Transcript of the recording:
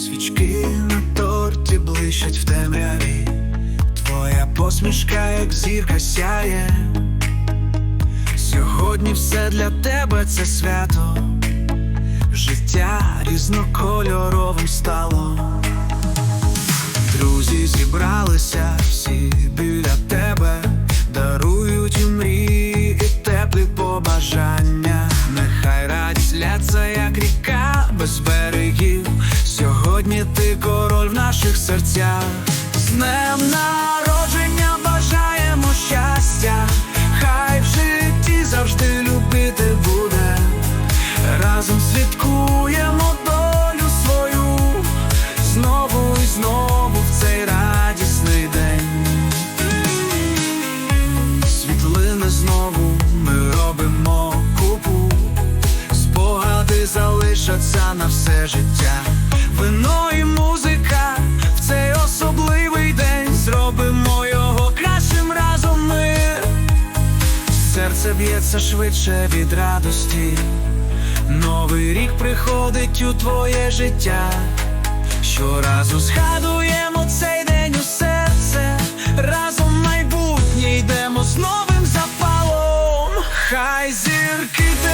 Свічки на торті блищать в темряві, твоя посмішка, як зірка сяє. Сьогодні все для тебе це свято, життя різнокольоровим стало. Друзі зібралися всі біля тебе, дарують і мрії і теплі побажання. Нехай радість ляться, як ріка без берегів. Сьогодні ти король в наших серцях. З днем народження бажаємо щастя, хай в житті завжди любити буде. Разом святкуємо долю свою, знову і знову в цей радісний день. Світлини знову ми робимо купу, спогади залишаться на все життя. Вино і музика в цей особливий день зробимо його кращим разом ми. Серце б'ється швидше від радості. Новий рік приходить у твоє життя. Щоразу згадуємо цей день у серце, разом майбутнє йдемо з новим запалом. Хай зірки.